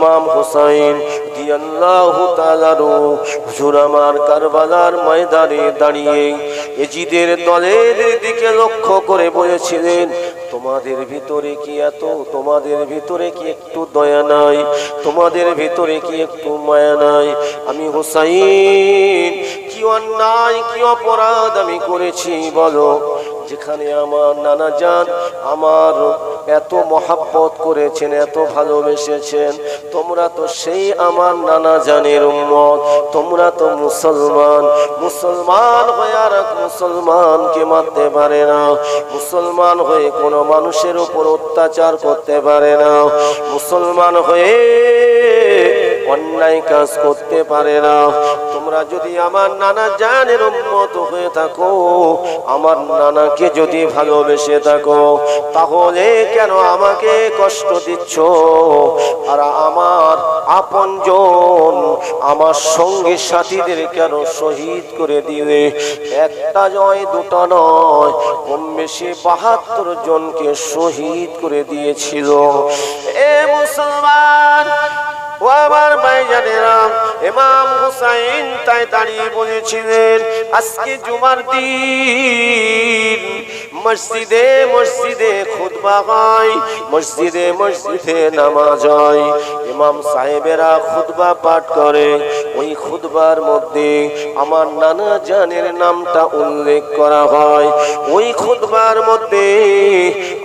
ইমাম হোসাইন হুজুর আমার কারবালার ময়দানে দাঁড়িয়ে এজিদের দলের দিকে লক্ষ্য করে বলেছিলেন, তোমাদের ভিতরে কি এত, তোমাদের ভিতরে কি একটু দয়া নাই? তোমাদের ভিতরে কি একটু মায়া নাই? আমি হোসাইন, কি অন্যায়, কি অপরাধ আমি করেছি, বলো। যেখানে আমার নানা যান আমার এত মহাব্বত করেছেন, এত ভালোবেসেছেন, তোমরা তো সেই আমার নানা জানের উম্মত, তোমরা তো মুসলমান মুসলমান হয়ে আর মুসলমানকে মারতে পারে না, মুসলমান হয়ে কোনো মানুষের উপর অত্যাচার করতে পারে না, মুসলমান হয়ে অন্যায় কাজ করতে পারে না তোমরা যদি আমার নানা জানের উন্মত হয়ে থাকো, আমার নানাকে যদি ভালোবেসে থাকো, তাহলে কেন আমাকে কষ্ট দিচ্ছ? আর আমার আপনজন, আমার সঙ্গী সাথীদের কেন শহীদ করে দিলে? একটা জয় দুটা নয়, কম বেশি বাহাত্তর জনকে শহীদ করে দিয়েছিল। এ মুসলমান ও আমার ভাইজানেরা ইমাম হুসাইন তাই দাঁড়িয়ে বলেছিলেন আজকে জুমার দিন। মসজিদে মসজিদে খুতবা হয়, মসজিদে মসজিদে নামাজ হয়। ইমাম সাহেবেরা খুতবা পাঠ করে। ওই খুতবার মধ্যে আমার নানা জানের নামটা উল্লেখ করা হয়। ওই খুতবার মধ্যে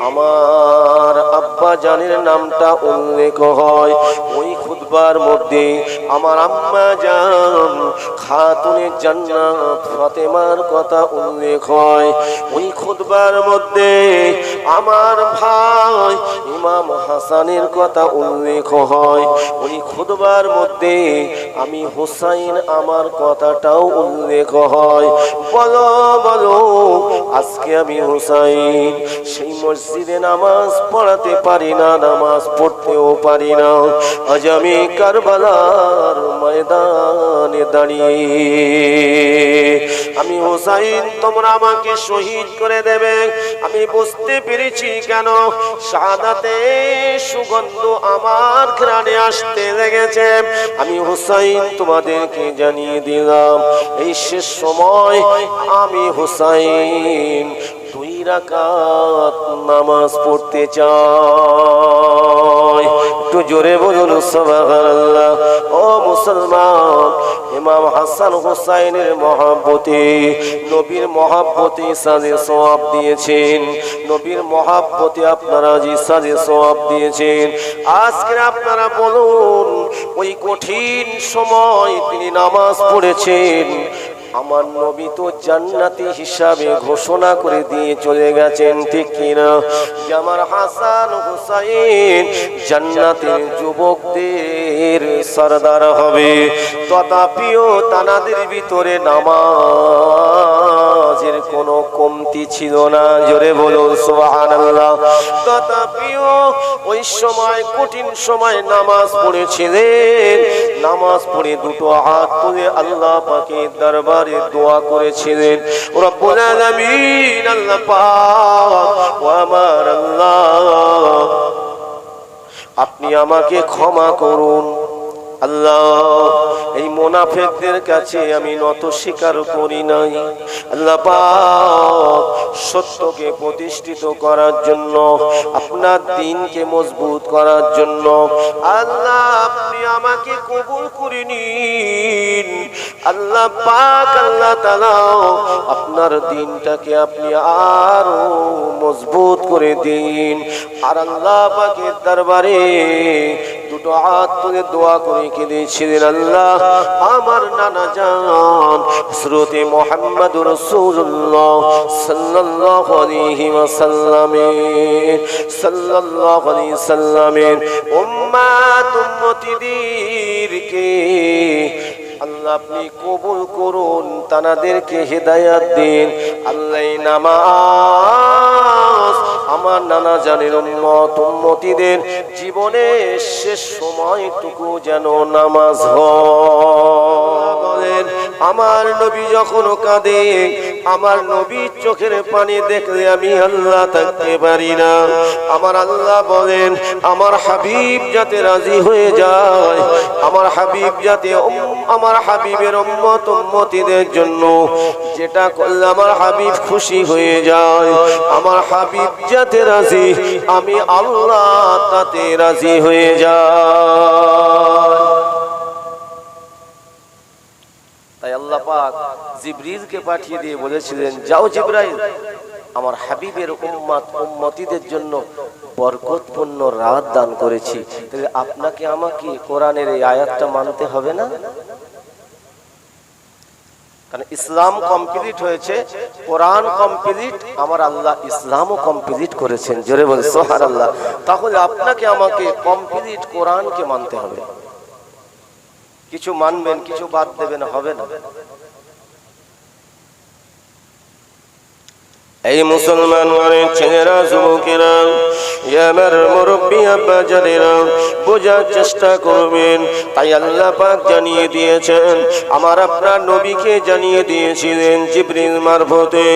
আমার আব্বা জানের নামটা উল্লেখ হয়। ওই খুতবার মধ্যে আমার আম্মা জান খাতুনে জান্নাত ফাতেমার কথা উল্লেখ হয়। ওই খুতবার মধ্যে আমার ভাই ইমাম হাসানের কথা উল্লেখ হয়। ওই খুতবার মধ্যে আমি হুসাইন আমার কথাটাও উল্লেখ হয়। বলো বলো, আজকে আমি হুসাইন সেই মসজিদে নামাজ পড়াতে পারি না, নামাজ পড়তেও পারি না। আজ আমি কারবালার ময়দানে দাঁড়িয়ে আমি হুসাইন, তোমরা আমাকে শহীদ করে দেবে। আমি বুঝতে পেরেছি কেন সাদাতে সুগন্ধ আমার ঘ্রাণে আসতে লেগেছে। আমি হুসাইন তোমাদেরকে জানিয়ে দিলাম, এই শেষ সময় আমি হুসাইন রাকাত নামাজ পড়তে চাই। একটু জোরে বলুন, সুবহানাল্লাহ। ও মুসলমান, ইমাম হাসান হুসাইনের মহাব্বতে, নবীর মহাব্বতে সাজে সওয়াব দিয়েছেন। নবীর মহাব্বতে আপনারা যে সাজে সওয়াব দিয়েছেন। আজকে আপনারা বলুন, ওই কঠিন সময় তিনি নামাজ পড়েছেন। আমার নবী তো জান্নাতি হিসাবে ঘোষণা করে দিয়ে চলে গেছেন, ঠিক কিনা? আমার হাসান হুসাইন জান্নাতের যুবকদের সরদার হবে। তথাপিও তানাদের ভিতরে নামাজের কোনো কমতি ছিল না। জোরে বলুন, সুবহানাল্লাহ। তথাপিও ওই সময় কঠিন সময় নামাজ পড়েছিলেন। নামাজ পড়ে দুটো হাত তুলে আল্লাহ পাকের দরবারে দোয়া করেছিলেন। রব্বুল আলামিন, আল্লাহ পাক ও আমার আল্লাহ আপনি আমাকে ক্ষমা করুন। আল্লাহ, এই মোনাফেকদের কাছে আমি নত স্বীকার করি নাই। আল্লাহ পাক সত্যকে প্রতিষ্ঠিত করার জন্য, আপনার দিনকে মজবুত করার জন্য, আল্লাহ আপনি আমাকে কবুল করে নিন। আল্লাহ পাক, আল্লাহ তাআলা আপনার দিনটাকে আপনি আরও মজবুত করে দিন। আর আল্লাহ পাকের দরবারে দুটো হাত তুলে দোয়া করে কেঁদেছিলেন আল্লাহ। আমার নানা জান, হযরতে মুহাম্মদ রাসূলুল্লাহ সাল্লাল্লাহু আলাইহি ওয়াসাল্লামের, সাল্লাল্লাহু আলাইহি সাল্লামের উম্মাত উম্মতিদেরকে আল্লাহ আপনি কবুল করুন, তানাদেরকে হেদায়াত দিন। আল্লাহ নামাজ আমার নানা জানের মত উম্মতিদের জীবনের শেষ সময়টুকু যেন নামাজ হয়। আমার নবী যখন কাঁদে আমার নবীর চোখের পানি দেখলে আমি আল্লাহ থাকতে পারি না। আমার আল্লাহ বলেন, আমার হাবিব যাতে রাজি হয়ে যায়, আমার হাবিব যাতে আমার হাবিবের উম্মত উম্মতিদের জন্য যেটা করলে আমার হাবিব খুশি হয়ে যায়, আমার হাবিব যাতে রাজি, আমি আল্লাহ তাতে রাজি হয়ে যায়। আল্লাহ পাক জিবরিলকে পাঠিয়ে দিয়ে বলেছিলেন, যাও জিব্রাইল, আমার হাবিবের উম্মাত, উম্মতিদের জন্য বরকতপূর্ণ রাত দান করেছি। তাহলে আপনাকে আমাকে কোরআনের এই আয়াতটা মানতে হবে না? কারণ ইসলাম কমপ্লিট হয়েছে, কোরআন কমপ্লিট, আমার আল্লাহ ইসলামও কমপ্লিট করেছেন। জোরে বল সোহার আল্লাহ তাহলে আপনাকে আমাকে কমপ্লিট কোরআনকে মানতে হবে। কিছু মানবেন কিছু বাদ দেবেন হবে না। এই মুসলমান ঘরের ছেলেরা, যুবকেরা আমার মুরব্বী আব্বা জানেরা, বোঝার চেষ্টা করবেন। তাই আল্লাহ পাক জানিয়ে দিয়েছেন, আমার আপনার নবীকে জানিয়ে দিয়েছিলেন জিবরিল মারফতে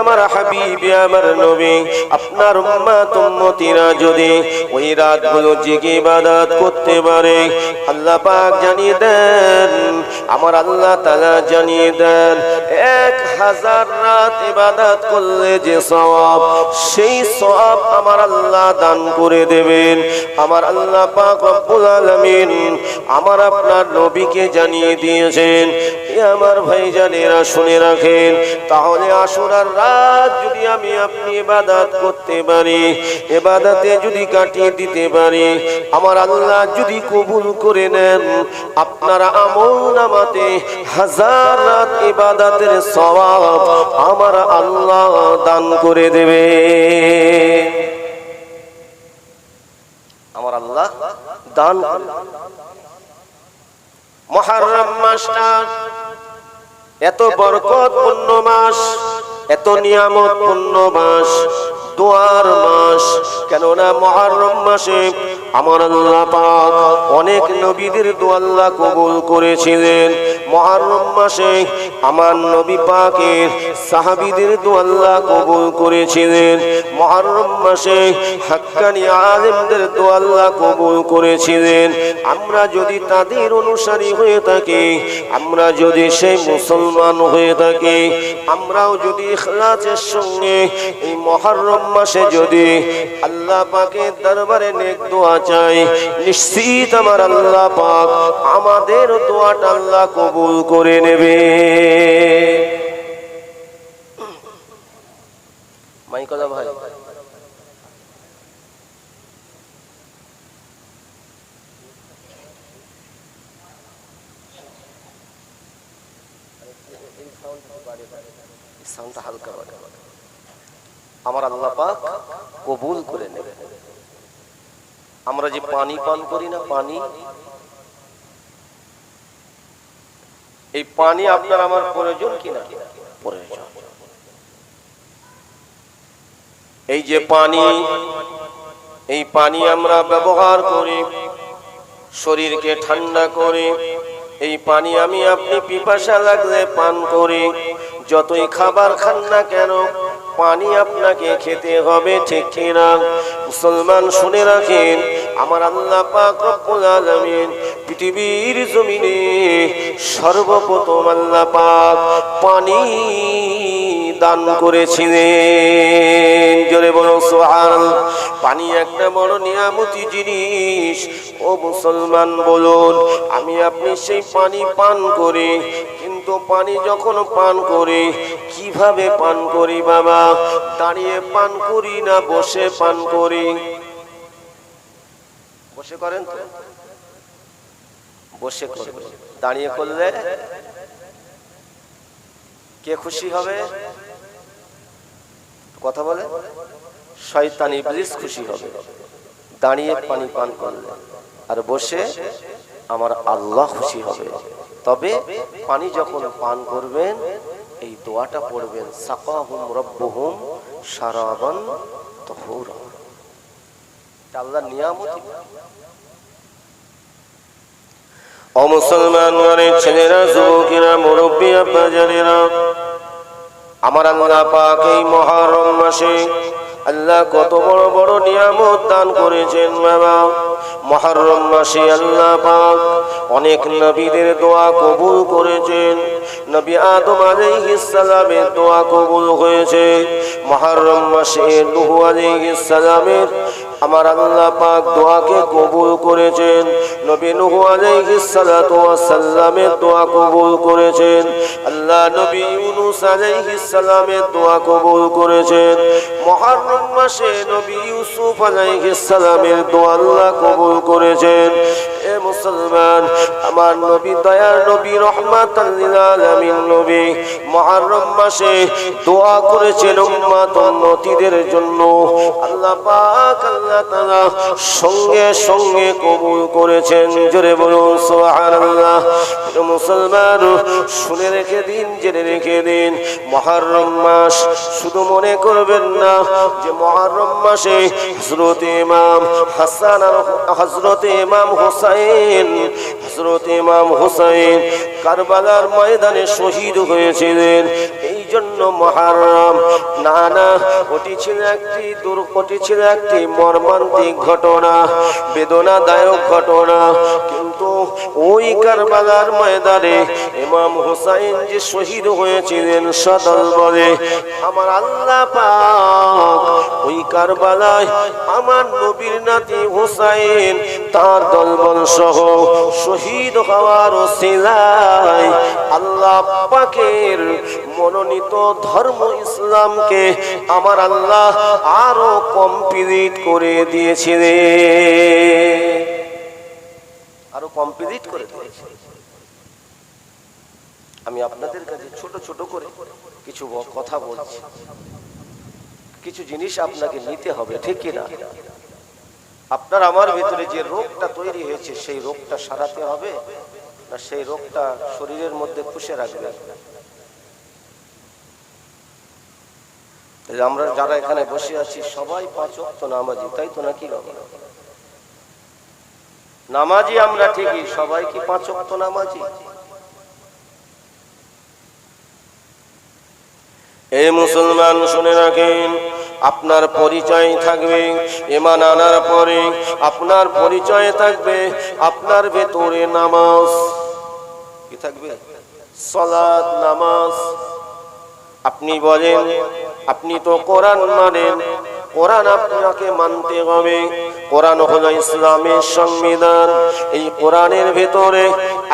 আমার হাবিব আমার নবী, আপনার উম্মাত, উম্মতিরা যদি ওই রাতগুলো জেগে ইবাদত করতে পারে, আল্লাহ পাক জানিয়ে দেন, আমার আল্লাহ তাআলা জানিয়ে দেন, এক হাজার রাত ইবাদত করলে যে সওয়াব, সেই সওয়াব আমার আল্লাহ দান করে দেবেন। আমার আল্লাহ পাক আমার আপনার নবীকে জানিয়ে দিয়েছেন আমার ভাইজানেরা শুনে রাখেন, তাহলে আসুরার রাত যদি আমি আপনি ইবাদত করতে পারি এবাদাতে যদি কাটিয়ে দিতে পারি, আমার আল্লাহ যদি কবুল করে নেন, আপনারা আমল নামাতে হাজার রাত ইবাদাতের সওয়াব আমার আল্লাহ দান করে দেবে। আমার আল্লাহ দান মহারম মাসটা এত বরকত পূর্ণ মাস, এত নিয়ামত পূর্ণ মাস, দোয়ার মাস, কেননা মহারম মাসে আমার আল্লাহ পাক অনেক নবীদের দোয়া আল্লাহ কবুল করেছিলেন। মহারম মাসে আমার নবী পাকের সাহাবিদের দোয়া আল্লাহ কবুল করেছিলেন। মহারম মাসে হাক্কানি আলেমদের দোয়া আল্লাহ কবুল করেছিলেন। আমরা যদি তাদের অনুসারী হয়ে থাকি, আমরা যদি সেই মুসলমান হয়ে থাকি, আমরাও যদি ইখলাসের সঙ্গে এই মহরম মাসে যদি আল্লাহ পাকের দরবারে নেক দোয়া চাই। নিশ্চিত আমার আল্লাহ পাক আমাদের দোয়াটা আল্লাহ কবুল করে নেবে। মাইকলা ভাই। সাউন্ডটা হালকা আমার আল্লাহ পাক কবুল করে নেবে। আমরা যে পানি পান করি না, পানি? এই পানি আপনার আমার প্রয়োজন কিনা প্রয়োজন। এই যে পানি, এই পানি আমরা ব্যবহার করি, শরীরকে ঠান্ডা করে, এই পানি আমি আপনি পিপাসা লাগলে পান করি, যতই খাবার খান না কেন, পানি আপনাকে খেতে হবে, ঠিক কিনা মুসলমান শুনে রাখেন আমার আল্লাহ পাক রব্বুল আলামিন পৃথিবীর জমিনে সর্বপ্রথম আল্লাহ পাক পানি দান করেছিলেন। জোরে বলো সোহান পানি একটা বড় নিয়ামতি জিনিস। ও মুসলমান, বলুন, আমি আপনি সেই পানি পান করি, কিন্তু পানি যখন পান করি, কীভাবে পান করি বাবা? দাঁড়িয়ে পান করি না, বসে পান করি। বসে করেন তো? বসে করবেন দাঁড়িয়ে করলে কে খুশি হবে? কথা বলে? শয়তান, ইবলিস খুশি হবে। দাঁড়িয়ে পানি পান করলে। আর বসে আমার আল্লাহ খুশি হবে। তবে পানি যখন পান করবেন, এই দোয়াটা পড়বেন, সাকাহুম রব্বুহুম সারাবান তহুরা। এটা আল্লাহর নিয়ামতই অমুসলমান ছেলেরা, যুবকেরা, মুরব্বী আব্বা জানেরা, আমার আল্লাহ পাক এই মহরম মাসে আল্লাহ কত বড় বড় নিয়ামত দান করেছেন, বাবা। মহরম মাসে আল্লাহ পাক অনেক নবীদের দোয়া কবুল করেছেন। নবী আদম আলাইহিস সালামের দোয়া কবুল হয়েছে। মহরম মাসে নূহ আলাইহিস সালামের আমার আল্লাহ পাক দোয়াকে কবুল করেছেন। নবী নূহ আলাইহিস সালাতু ওয়াস সালামের দোয়া কবুল করেছেন। আল্লাহ নবী ইউনূস আলাইহিস সালামের দোয়া কবুল করেছেন। মুহররম মাসে নবী ইউসুফ আলাইহিস সালামের দোয়া আল্লাহ কবুল করেছেন। এ মুসলমান, আমার নবী দয়ার নবী, রহমাতাল লিল আলামিন নবী মুহররম মাসে দোয়া করেছেন উম্মত উম্মতীদের জন্য। আল্লাহ পাক আল্লাহ তাআলা সঙ্গে সঙ্গে কবুল করেছেন। জোরে বলুন সুবহানাল্লাহ। মুসলমান, শুনে রেখে দিন, জেনে রেখে দিন। মুহররম মাস শুধু মনে করবেন না যে মুহররম মাসে হযরত ইমাম হাসান আর হযরত ইমাম হুসাইন, হযরত ইমাম হুসাইন কারবালার ময়দানে শহীদ হয়েছিলেন। এই জন্য মহারাম, না না, ওটি ছিল একটি দুর, ওটি ছিল একটি মর্মান্তিক ঘটনা, বেদনাদায়ক ঘটনা। কিন্তু ওই কারবালার ময়দানে ইমাম হুসাইন যে শহীদ হয়েছিলেন সদল বলে, আমার আল্লাহ পাক ওই কারবালায় আমার নবীর নাতি হুসাইন, তার দলবল সহ শহীদ হওয়ার ওসিলায় আল্লাহ পাকের মনোনীত ধর্ম ইসলামকে আমার আল্লাহ আরও কমপ্লিট করে দিয়েছিলেন। আরও কমপ্লিট করে দিয়েছে। আমি আপনাদের কাছে ছোট ছোট করে কিছু কথা বলছি। কিছু জিনিস আপনাকে নিতে হবে, ঠিক কিনা আপনার আমার ভিতরে যে রোগটা তৈরি হয়েছে, সেই রোগটা সারাতে হবে না সেই রোগটা শরীরের মধ্যে পুষে রাখবে? আমরা যারা এখানে বসে আছি, সবাই পাঁচ ওয়াক্ত নামাজি, তাই তো নাকি বাবা? নামাজি আমরা ঠিকই, সবাই কি পাঁচ ওয়াক্ত নামাজি? এই মুসলমান শুনে রাখেন, আপনার পরিচয় থাকবে এমান আনার পরে আপনার পরিচয় থাকবে, আপনার ভেতরে নামাজ। কি থাকবে? সলাদ নামাজ। আপনি বলেন, আপনি তো কোরআন মানেন, কোরআন আপনাকে মানতে হবে। কোরআন হলো ইসলামের সংবিধান। এই কোরআনের ভেতরে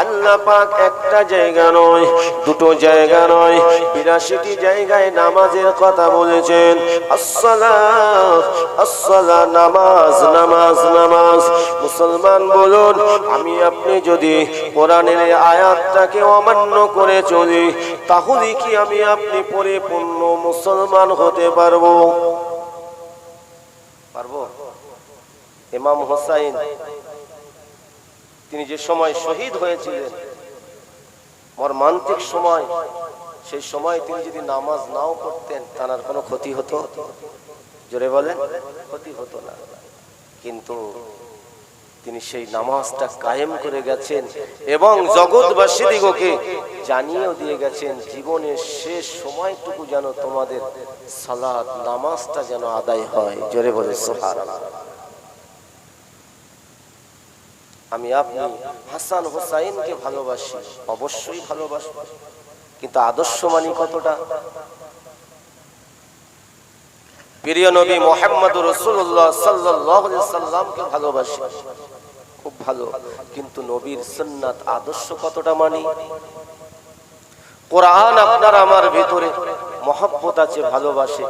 আল্লাহ পাক একটা জায়গা নয়, দুটো জায়গা নয়, বিরাশিটি জায়গায় নামাজের কথা বলেছেন। নামাজ নামাজ নামাজ। মুসলমান বলুন, আমি আপনি যদি কোরআনের আয়াতটাকে অমান্য করে চলি, তাহলে কি আমি আপনি পরিপূর্ণ মুসলমান হতে পারব? পারব? ইমাম হোসাইন, তিনি যে সময় শহীদ হয়েছিলেন, মর্মান্তিক সময়, সেই সময় তিনি যদি নামাজ নাও পড়তেন, তার কোনো ক্ষতি হতো? জোরে বলেন, ক্ষতি হতো না। কিন্তু তিনি সেই নামাজটা কায়েম করে গেছেন এবং জগৎবাসীদিগকে জানিয়েও দিয়ে গেছেন, জীবনের শেষ সময়টুকু যেন তোমাদের সালাত, নামাজটা যেন আদায় হয়। জোরে বলে সোহার আমি আপনি হাসান হোসাইনকে ভালোবাসি, অবশ্যই ভালোবাসি। কিন্তু আদর্শ মানি কতটা? প্রিয় নবী মোহাম্মদ রসুল্লাহ সাল্লাহ সাল্লামকে ভালোবাসি। খুব ভালো। কিন্তু নবীর সুন্নাত আদর্শ কতটা মানি? কোরআন আপনার আমার ভিতরে মহাব্বত আছে, ভালোবাসে।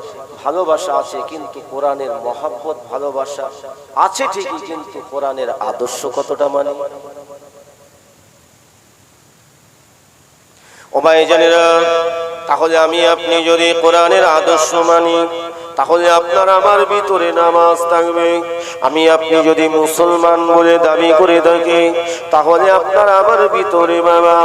ভালোবাসা আছে কিন্তু কোরআনের মহাব্বত, ভালোবাসা আছে ঠিকই কিন্তু কোরআনের আদর্শ কতটা মানে? ও ভাইজানেরা তাহলে আমি আপনি যদি কোরআনের আদর্শ মানি তাহলে আপনার আমার ভিতরে নামাজ থাকবে। আমি আপনি যদি মুসলমান বলে দাবি করে থাকি, তাহলে আপনার আমার ভিতরে বাবা,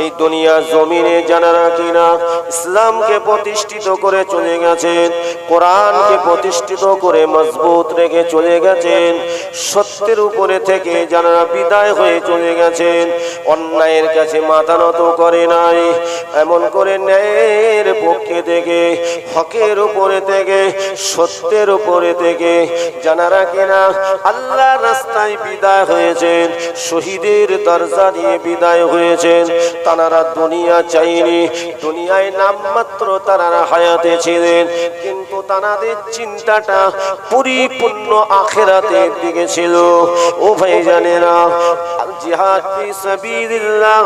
এই দুনিয়া জমিনে জানারা কিনা ইসলামকে প্রতিষ্ঠিত করে চলে গেছেন, কোরআনকে প্রতিষ্ঠিত করে মজবুত রেখে চলে গেছেন, সত্যের উপরে থেকে জানারা বিদায় হয়ে চলে গেছেন, অন্যায়ের কাছে মাথা নত করে নাই, এমন করে ন্যায়ের পক্ষে থেকে, হকের উপরে থেকে সত্যের উপরে থেকে জানারা কিনা আল্লাহ রাস্তায় বিদায় হয়েছেন, শহীদের দরজা নিয়ে বিদায় হয়েছেন। তারা দুনিয়া চাইনি, দুনিয়ায় নামমাত্র তারা হায়াতে ছিলেন। কিন্তু তাদের চিন্তাটা পরিপূর্ণ আখেরাতের দিকে ছিল। ও ভাই জানেরা জিহাদ ফি সাবিলিল্লাহ।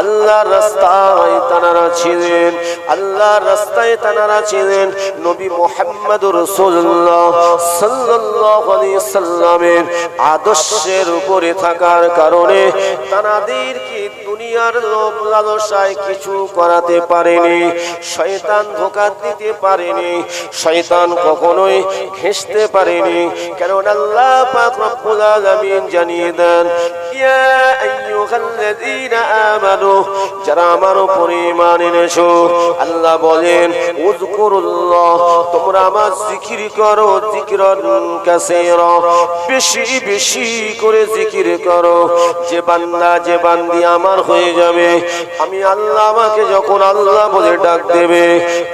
আল্লাহর রাস্তায় তানারা ছিলেন। আল্লাহর রাস্তায় তানারা ছিলেন নবী মুহাম্মদুর রাসূলুল্লাহ সাল্লাল্লাহু আলাইহি সাল্লামের আদর্শের উপরে থাকার কারণে তানাদেরকে দুনিয়ার লোভ লালসায় কিছু করাতে পারেনি, শয়তান ধোকা দিতে পারেনি, শয়তান কখনোই ঘেঁষতে পারেনি। কারণ আল্লাহ পাক রব্বুল আলামিন জানিয়ে দেন, ইয়া আমার আমার হয়ে যাবে, আমি আল্লাহ আমাকে যখন আল্লাহ বলে ডাক দেবে,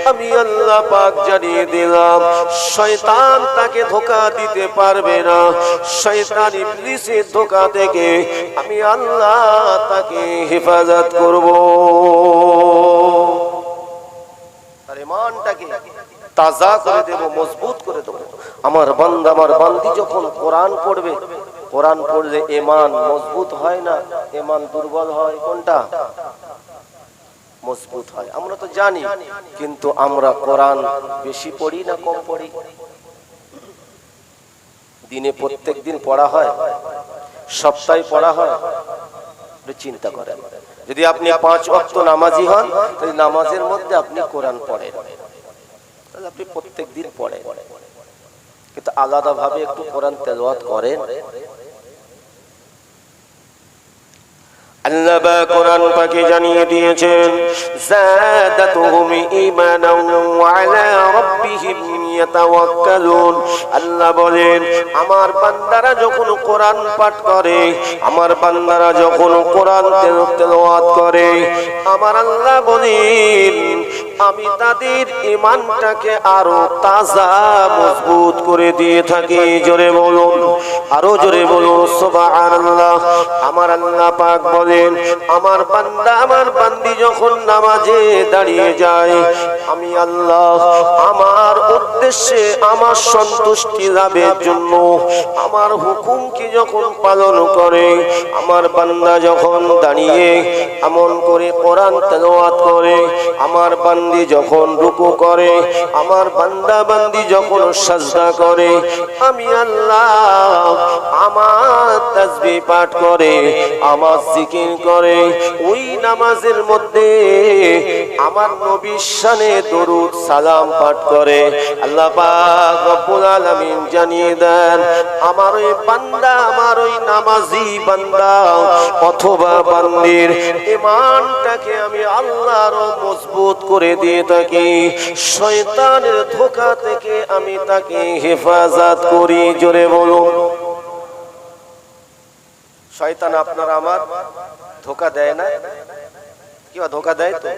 আমি আল্লাহ পাক জানিয়ে দিলাম, শয়তান তাকে ধোকা দিতে পারবে না। শয়তান ইবলিসের ধোকা থেকে আমি আল্লাহ তাকে হেফাজত করব। তার ইমানটাকে তাজা করে দেব, মজবুত করে দেব। আমার বান্দা, আমার বান্দি যখন কোরআন পড়বে, কোরআন পড়লে ইমান মজবুত হয় না? ইমান দুর্বল হয় কোনটা? মজবুত হয়। আমরা তো জানি, কিন্তু আমরা কোরআন বেশি পড়ি না কম পড়ি? দিনে প্রত্যেক দিন পড়া হয়? সপ্তাহে পড়া হয়? চিন্তা করেন। যদি আপনি পাঁচ অক্ত নামাজি হন, তাহলে নামাজের মধ্যে আপনি কোরআন পড়েন। তাহলে আপনি প্রত্যেক দিন পড়েন। কিন্তু আলাদা ভাবে একটু কোরআন তেলোয়াত করেন আল্লাহ কোরআন পাকে জানিয়ে দিয়েছেন, জাদাতুহুম ঈমানাও ওয়া রাব্বিহিম ইয়াতাওয়াক্কালুন। আল্লাহ বলেন, আমার বান্দারা যখন কোরআন পাঠ করে, আমার বান্দারা যখন কোরআন তেলাওয়াত করে, আমার আল্লাহ বলেন, আমি তাদের ইমানটাকে আরও তাজা, মজবুত করে দিয়ে থাকি। জোরে বলুন, আরও জোরে বলুন, সুবহানাল্লাহ। আমার আল্লাহ পাক বলেন আমার বান্দা, আমার বান্দি যখন নামাজে দাঁড়িয়ে যায়, আমি আল্লাহ আমার উদ্দেশ্যে আমার সন্তুষ্টি লাভের জন্য আমার হুকুমকে যখন পালন করে, আমার বান্দা যখন দাঁড়িয়ে এমন করে কোরআন তেলাওয়াত করে, আমার বান্দি যখন রুকু করে, আমার বান্দা বান্দি যখন সাজদা করে, আমি আল্লাহ আমার তাসবিহ পাঠ করে, আমার জিকির করে ওই নামাজের মধ্যে আমার দরুদ সালাম পাঠ করে। আল্লাহ পাক রব্বুল আলামিন জানিয়ে দেন, আমার ওই বান্দা, আমার ওই নামাজি বান্দা, অথবা বান্দির ইমানটাকে আমি আল্লাহর মজবুত করে দিয়ে থাকি। শয়তানের ধোকা থেকে আমি তাকে হেফাজত করি, জোরে বলুন। শয়তান আপনার আমার ধোকা দেয় না? কি বা ধোকা দেয় তো?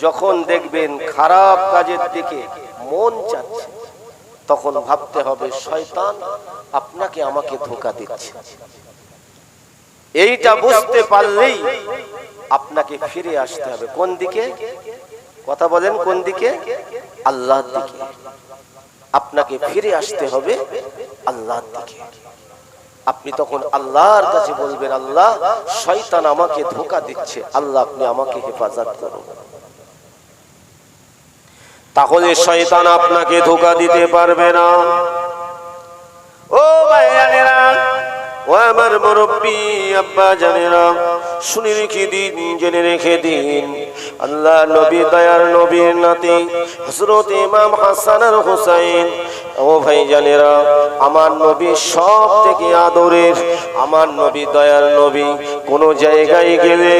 যখন দেখবেন খারাপ কাজের দিকে মন চাচ্ছে, তখন ভাবতে হবে, শয়তান আপনাকে আমাকে ধোকা দিচ্ছে। এইটা বুঝতে পারলেই আপনাকে ফিরে আসতে হবে। কোন দিকে? কথা বলেন, কোন দিকে? আল্লাহর দিকে। আপনাকে ফিরে আসতে হবে আল্লাহর দিকে। আপনি তখন আল্লাহর কাছে বলবেন, আল্লাহ, শয়তান আমাকে ধোকা দিচ্ছে। আল্লাহ, আপনি আমাকে হেফাজত করুন। তাহলে শয়তান আপনাকে ধোকা দিতে পারবে না। ও ভাইয়ানেরা ও আমার মুরব্বী, আব্বা জানেরা, শুনে রেখে দিন, জেনে রেখে দিন। আল্লাহ নবী, দয়ার নবীর নাতি হজরত ইমাম হাসান আর হুসাইন। ও ভাই জানেরা, আমার নবী সব থেকে আদরের, আমার নবী, দয়ার নবী। কোন জায়গায় গেলে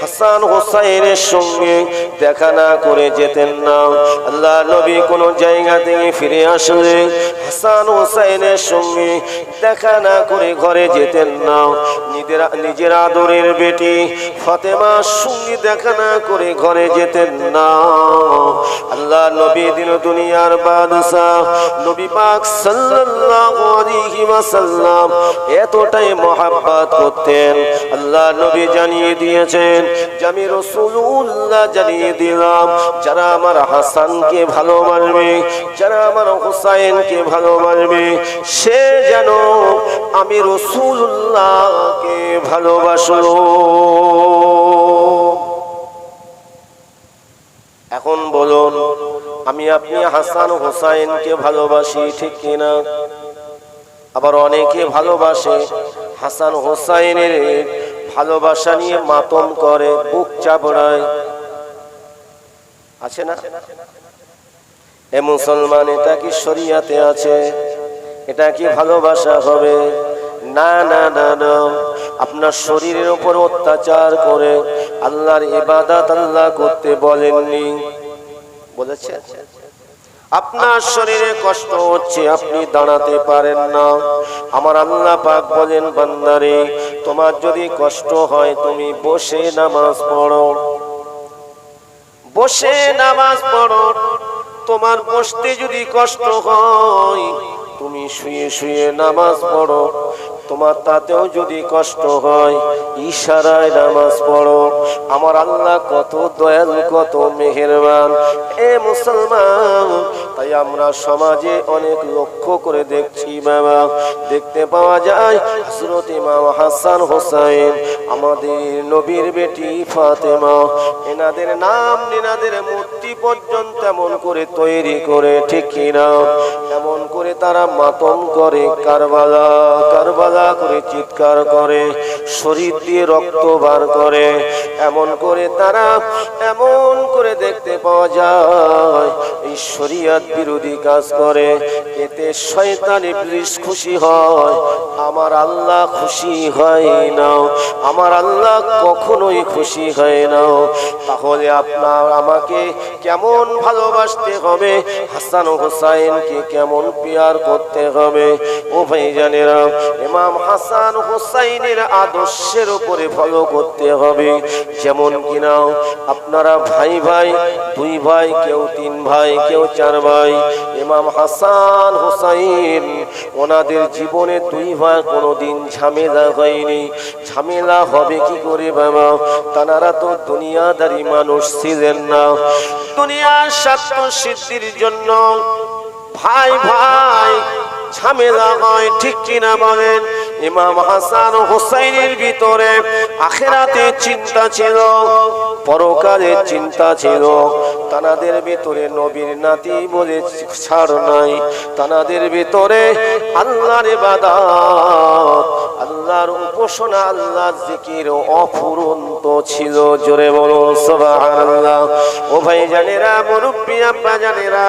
হাসান হোসাইনের সঙ্গে দেখা না করে যেতেন না। আল্লাহ নবী কোন জায়গা থেকে ফিরে আসলে হাসান হোসাইনের সঙ্গে দেখা না করে ঘরে যেতেন না। নিজের নিজের আদরের বেটি ফাতেমার সঙ্গে দেখা না করে ঘরে যেতেন না। আল্লাহ নবী দিন দুনিয়ার বাদশাহ। নবী পাক সাল্লাল্লাহু আলাইহি ওয়াসাল্লাম এতটাই মহাব্বত করতেন। আল্লাহ নবী জানিয়ে দিয়েছেন আমি রাসূলুল্লাহ জানিয়ে দিলাম, যারা আমার হাসানকে ভালোবাসবে, যারা আমার হুসাইনকে ভালোবাসবে, সে যেন আমি রসুল্লাহকে ভালোবাসলো এখন বলুন, আমি আপনি হাসান হোসাইনকে ভালোবাসি, ঠিক কিনা? আবার অনেকে ভালোবাসে হাসান হোসাইনের ভালোবাসা নিয়ে মাতম করে, বুক চাপড়ায়। আছে না? এ মুসলমান, এটা কি শরিয়াতে আছে? এটা কি ভালোবাসা হবে? না না না না। আপনার শরীরের উপর অত্যাচার করে আল্লাহর ইবাদত আল্লাহ করতে বলেননি। বলেছে? আপনার শরীরে কষ্ট হচ্ছে, আপনি দাঁড়াতে পারেন না। আমার আল্লাহ পাক বলেন, বান্দারে, তোমার যদি কষ্ট হয়, তুমি বসে নামাজ পড়ো। বসে নামাজ পড়ো। তোমার বসতে যদি কষ্ট হয় তুমি শুয়ে শুয়ে নামাজ পড়ো। তোমার তাতেও যদি কষ্ট হয়, ইশারায় নামাজ পড়ো। আমার আল্লাহ কত দয়ালু, কত মেহেরবান। এ মুসলমান, তাই আমরা সমাজে অনেক লক্ষ্য করে দেখছি বাবা। দেখতে পাওয়া যায় হজরত ইমাম হাসান হোসাইন, আমাদের নবীর বেটি ফাতেমা, এনাদের নাম, এনাদের মূর্তি পর্যন্ত এমন করে তৈরি করে, ঠিক কিনা? এমন করে তারা মাতম করে, কারবালা কারবালা করে চিৎকার করে, শরীর দিয়ে রক্ত বার করে। এমন করে তারা, এমন করে দেখতে পাওয়া যায়, এই শরিয়াত বিরোধী কাজ করে। এতে শয়তান, ইবলিস খুশি হয়, আমার আল্লাহ খুশি হয় না আমার আল্লাহ কখনোই খুশি হয় না তাহলে আপনার, আমাকে কেমন ভালোবাসতে হবে? হাসান হোসাইনকে কেমন পেয়ার করতে হবে? ও ভাই জানেরা ইমাম হাসান হোসাইনের আদর্শের উপরে ফলো করতে হবে। যেমন কিনা আপনারা ভাই ভাই, দুই ভাই, কেউ তিন ভাই, কেউ চার ভাই, ইমাম হাসান হোসাইন, ওনাদের জীবনে দুই ভাই কোনোদিন ঝামেলা হয়নি। ঝামেলা হবে কি করে বাবা? তানারা তো দুনিয়াদারি মানুষ ছিলেন না। দুনিয়ার স্বার্থ সিদ্ধির জন্য ভাই ভাই ঝামেলা হয়, ঠিক কিনা বলেন? ইমাম হাসান হোসাইনের ভিতরে আখেরাতে চিন্তা ছিল পরকালের চিন্তা ছিল। তানাদের ভিতরে নবীর নাতি বলে ছাড় নাই। তানাদের ভিতরে আল্লাহর ইবাদত, আল্লাহর উপাসনা, আল্লাহর জিকির অফুরন্ত ছিল। জোরে বলুন, সুবহানাল্লাহ। ও ভাই জানেরা মুরব্বি আব্বা জানেরা,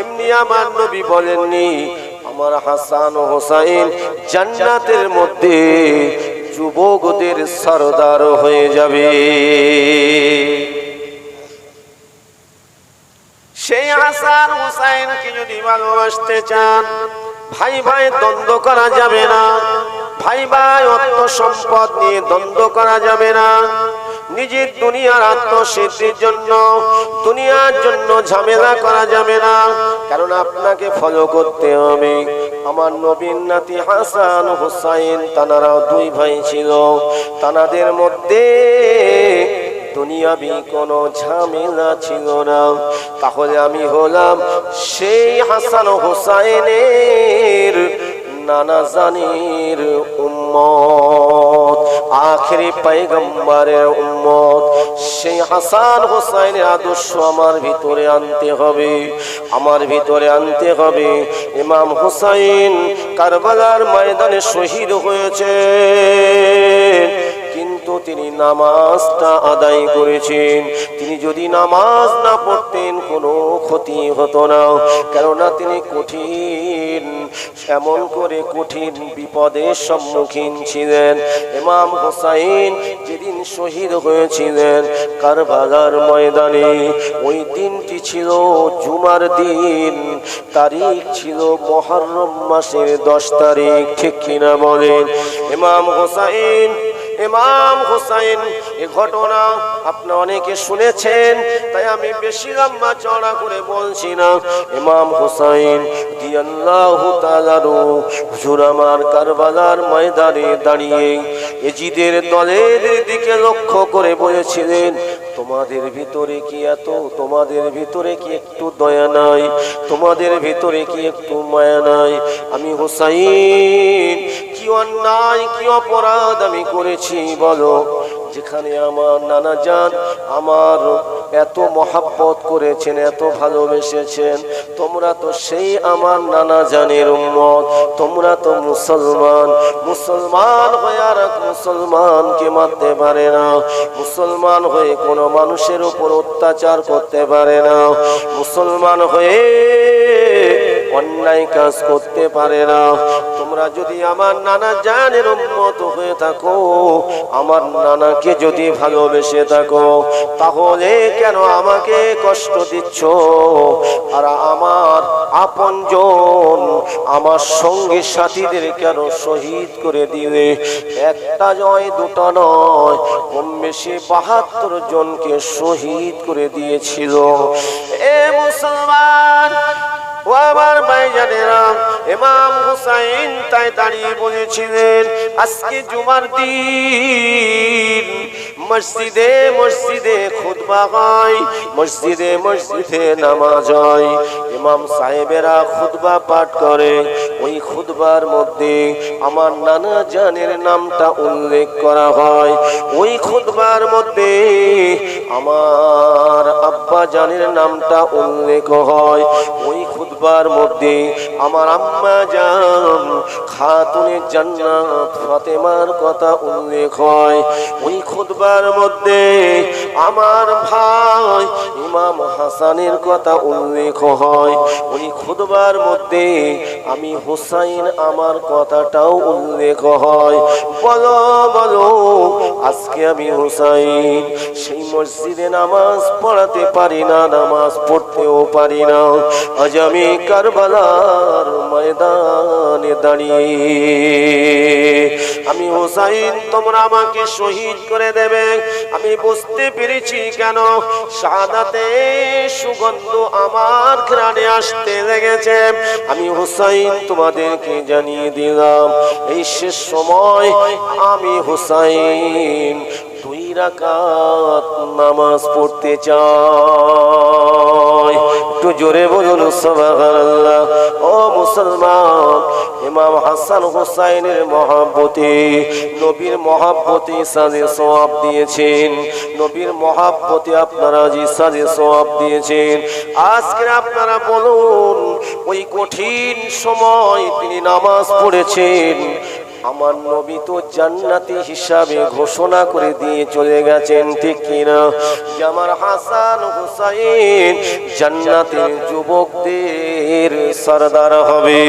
এমনি আমার নবী বলেননি, আমার হাসান ও হোসাইন জান্নাতের মধ্যে যুবকদের সরদার হয়ে যাবে। সেই হাসান হুসাইনকে যদি ভালোবাসতে চান, ভাই ভাই দ্বন্দ্ব করা যাবে না। ভাই ভাই অর্থ সম্পদ নিয়ে দ্বন্দ্ব করা যাবে না। নিজের দুনিয়ার আত্মসিদ্ধির জন্য, দুনিয়ার জন্য ঝামেলা করা যাবে না। কারণ আপনাকে ফলো করতে হবে। আমার নবীন নাতি হাসান, হুসাইন তানারাও দুই ভাই ছিল। তানাদের মধ্যে দুনিয়াবি কোনো ঝামেলা ছিল না। তাহলে আমি হলাম সেই হাসান হোসাইনের নানা জানির উম্মত। আখেরি পাইগম্বারের উম্মত, সেই হাসান হোসাইনের আদর্শ আমার ভিতরে আনতে হবে। আমার ভিতরে আনতে হবে। ইমাম হুসাইন কারবালার ময়দানে শহীদ হয়েছে কিন্তু তিনি নামাজটা আদায় করেছেন। তিনি যদি নামাজ না পড়তেন ক্ষতি হতো না। কেননা তিনি কঠিন, এমন করে কঠিন বিপদের সম্মুখীন ছিলেন। ইমাম হোসাইন যেদিন শহীদ হয়েছিলেন কারবালার ময়দানে, ওই দিনটি ছিল জুমার দিন। তারিখ ছিল মহরম মাসের দশ তারিখ, ঠিক কিনা বলেন? ইমাম হোসাইন ইমাম হুসাইন, এ ঘটনা আপনি অনেকে শুনেছেন, তাই আমি বেশি লম্বা চড়া করে বলছি না। ইমাম হুসাইন দিয়াল্লাহু তাআলারু হুজুর আমার কারবালার ময়দানে দাঁড়িয়ে এজিদের দলের দিকে লক্ষ্য করে বলেছিলেন, তোমাদের ভিতরে কি এত, তোমাদের ভিতরে কি একটু দয়া নাই? তোমাদের ভিতরে কি একটু মায়া নাই? আমি হুসাইন অন্যায় কি অপরাধ আমি করেছি, বলো। যেখানে আমার নানা যান আমার এত মহাব্বত করেছেন, এত ভালোবেসেছেন, তোমরা তো সেই আমার নানা জানের উম্মত, তোমরা তো মুসলমান। মুসলমান হয়ে আর মুসলমানকে মারতে পারে না। মুসলমান হয়ে কোনো মানুষের উপর অত্যাচার করতে পারে না। মুসলমান হয়ে অন্যায় কাজ করতে পারে না। তোমরা যদি আমার নানা জানের উন্মত হয়ে থাকো, আমার নানাকে যদি ভালোবেসে থাকো, তাহলে কেন আমাকে কষ্ট দিচ্ছ? আর আমার আপনজন, আমার সঙ্গী সাথীদের কেন শহীদ করে দিলে? একটা জয় দুটা নয়, কম বেশি বাহাত্তর জনকে শহীদ করে দিয়েছিল। এ মুসলমান ও আমার ভাইজানেরা ইমাম হুসাইন তাই দাঁড়িয়ে বলেছিলেন আজকে জুমার দিন। মসজিদে মসজিদে খুতবা হয়, মসজিদে মসজিদে নামাজ হয়। ইমাম সাহেবেরা খুতবা পাঠ করে। ওই খুতবার মধ্যে আমার নানা জানের নামটা উল্লেখ করা হয়। ওই খুতবার মধ্যে আমার আব্বা জানের নামটা উল্লেখ হয়। ওই খুতবার মধ্যে আমার আম্মা জান খাতুনের জান্নাত ফাতেমার কথা উল্লেখ হয়। ওই খুতবার মধ্যে আমার ভাই ইমাম হাসানের কথা উল্লেখ হয়। ওই খুতবার মধ্যে আমি হুসাইন আমার কথাটাও উল্লেখ হয়। বলো বলো, আজকে আমি হুসাইন সেই মসজিদে নামাজ পড়াতে পারি না, নামাজ পড়তেও পারি না। আজ আমি কারবালার ময়দানে দাঁড়িয়ে আমি হুসাইন, তোমরা আমাকে শহীদ করে দেবে। আমি বুঝতে পেরেছি কেন। সাদাতে সুগন্ধ আমার ঘ্রাণে আসতে লেগেছে। আমি হুসাইন তোমাদেরকে জানিয়ে দিলাম, এই শেষ সময় আমি হুসাইন রাকাত নামাজ পড়তে চাই। একটু জোরে বলুন, সুবহানাল্লাহ। ও মুসলমান, ইমাম হাসান হুসাইনের মহাব্বতে, নবীর মহাব্বতে সাজে সওয়াব দিয়েছেন। নবীর মহাব্বতে আপনারা যে সাজে সওয়াব দিয়েছেন, আজকে আপনারা বলুন, ওই কঠিন সময় তিনি নামাজ পড়েছেন। আমার নবী তো জান্নাতি হিসাবে ঘোষণা করে দিয়ে চলে গেছেন, ঠিক কিনা? আমার হাসান হুসাইন জান্নাতের যুবকদের সরদার হবে।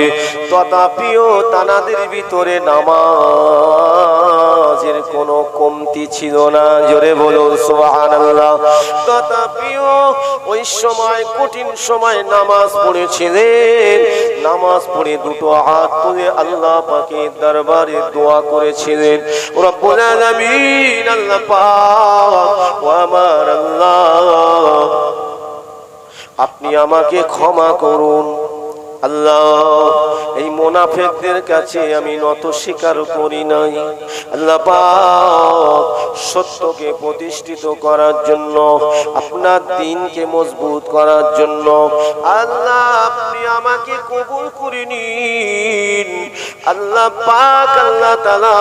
তথাপিও তানাদের ভিতরে নামাজের কোনো কমতি ছিল না। জোরে সুবহানাল্লাহ। তথাপিও ওই সময় কঠিন সময় নামাজ পড়েছিলেন। নামাজ পড়ে দুটো হাত তুলে আল্লাহ পাকের দরবারে দোয়া করেছিলেন। রব্বুল আলামিন পাক ও আমার আল্লাহ, আপনি আমাকে ক্ষমা করুন। আল্লাহ, এই মোনাফেকদের কাছে আমি নত স্বীকার করি নাই। আল্লাহ পাক সত্যকে প্রতিষ্ঠিত করার জন্য, আপনার দিনকে মজবুত করার জন্য, আল্লাহ আপনি আমাকে কবুল করে নিন। আল্লাহ পাক, আল্লাহ তাআলা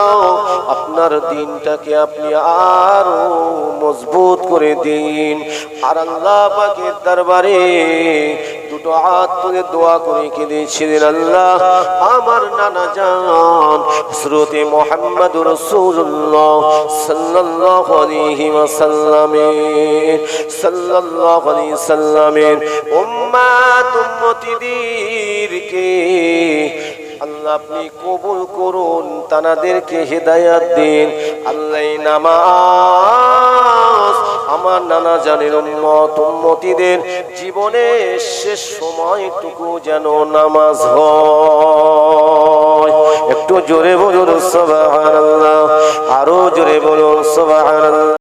আপনার দিনটাকে আপনি আরও মজবুত করে দিন। আর আল্লাহ পাকের দরবারে দুটো হাত তুলে দোয়া করে কেঁদেছিলেন আল্লাহ। আমার নানা জান শ্রুতি মোহাম্মদ রসুল্লাহ সাল্লাল্লাহু আলাইহি ওয়াসাল্লামের, সাল্লাল্লাহু আলাইহি সাল্লামের উম্মাত উম্মতিদেরকে আল্লাহ আপনি কবুল করুন, তানাদেরকে হেদায়াত দিন। আল্লাহ নামাজ আমার নানা জানের উম্মত, উম্মতিদের জীবনে শেষ সময়টুকু যেন নামাজ হয়। একটু জোরে বলুন সবাহ আরও জোরে বলুন, সুবহানাল্লাহ।